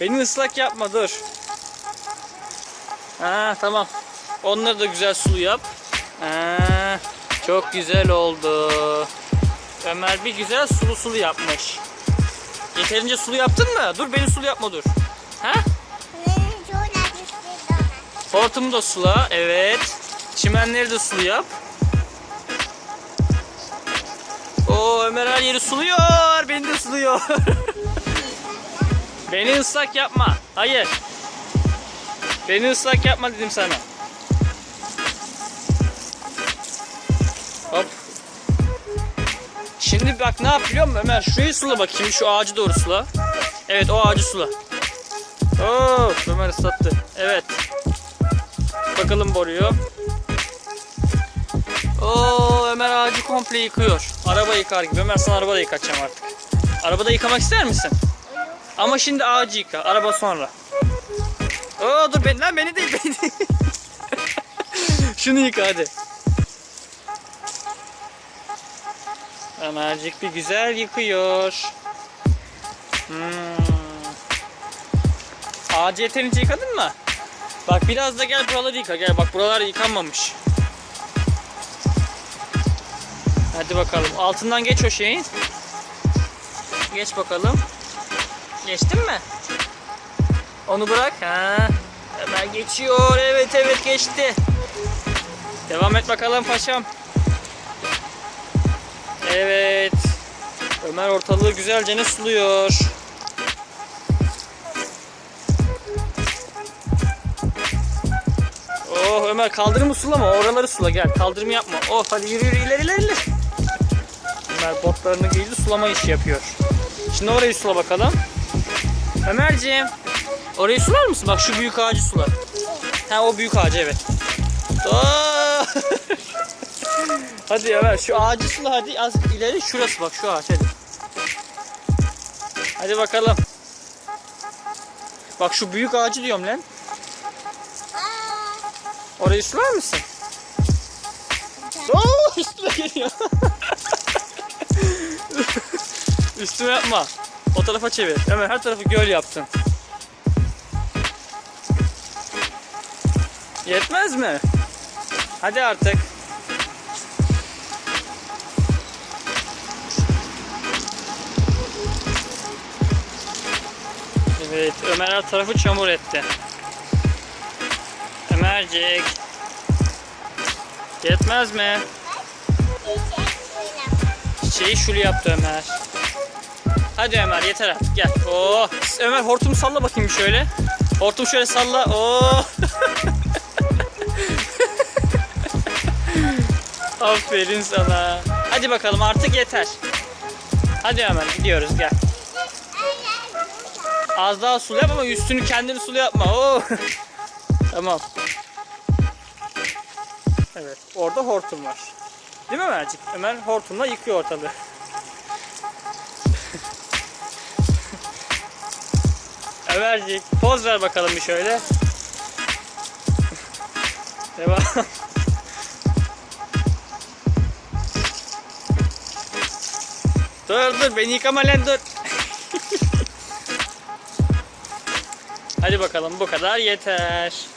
Beni ıslak yapma dur. Ha tamam. Onları da güzel sulu yap. Ha, çok güzel oldu. Ömer bir güzel sulu sulu yapmış. Yeterince sulu yaptın mı? Dur beni sulu yapma dur. Ha? Hortumu da sula. Evet. Çimenleri de sulu yap. Oo Ömer her yeri suluyor. Beni de suluyor. Beni ıslak yapma. Hayır. Beni ıslak yapma dedim sana. Hop. Şimdi bak ne yap biliyor musun Ömer? Şurayı sula bakayım. Şu ağacı doğru sula. Evet o ağacı sula. Oo Ömer ıslattı. Evet. Bakalım boruyu. Oo Ömer ağacı komple yıkıyor. Araba yıkar gibi. Ömer sana araba da yıkatacağım artık. Arabada yıkamak ister misin? Ama şimdi ağacı yıka. Araba sonra. Oo dur ben lan beni değil beni. Şunu yıka hadi. Ömercik bir güzel yıkıyor. Hmm. Ağacı yeterince yıkadın mı? Bak biraz da gel buraları yıka. Gel bak buralar yıkanmamış. Hadi bakalım. Altından geç o şeyin. Geç bakalım. Geçtin mi? Onu bırak. Ha. Hemen geçiyor. Evet evet geçti. Devam et bakalım paşam. Evet. Ömer ortalığı güzelce ne suluyor. Oh Ömer kaldırımı sulama oraları sula gel kaldırımı yapma. Oh hadi yürü yürü ileri ileri ileri. Ömer botlarını giydi sulama işi yapıyor. Şimdi orayı sula bakalım. Ömerciğim orayı sular mısın? Bak şu büyük ağacı sular. Ha o büyük ağacı evet. Hadi Ömer şu ağacı sula hadi az ileri şurası bak şu ağaç hadi. Hadi bakalım. Bak şu büyük ağacı diyorum lan. Orayı sular mısın? Oo üstüme geliyor. Üstüme yapma. O tarafa çevir. Hemen her tarafı göl yaptın. Yetmez mi? Hadi artık. Evet, Ömer her tarafı çamur etti. Ömercik. Yetmez mi? Çiçeği şulu yaptı Ömer. Hadi Ömer yeter artık gel. Oo. Ömer hortumu salla bakayım şöyle. Hortumu şöyle salla. Oo. Aferin sana. Hadi bakalım artık yeter. Hadi Ömer gidiyoruz gel. Az daha sulu yap ama üstünü kendini sulu yapma. Oo. tamam. Evet orada hortum var. Değil mi Ömercik? Ömer hortumla yıkıyor ortalığı. Ömercik poz ver bakalım bir şöyle. Devam. dur dur beni yıkama lan dur. Hadi bakalım bu kadar yeter.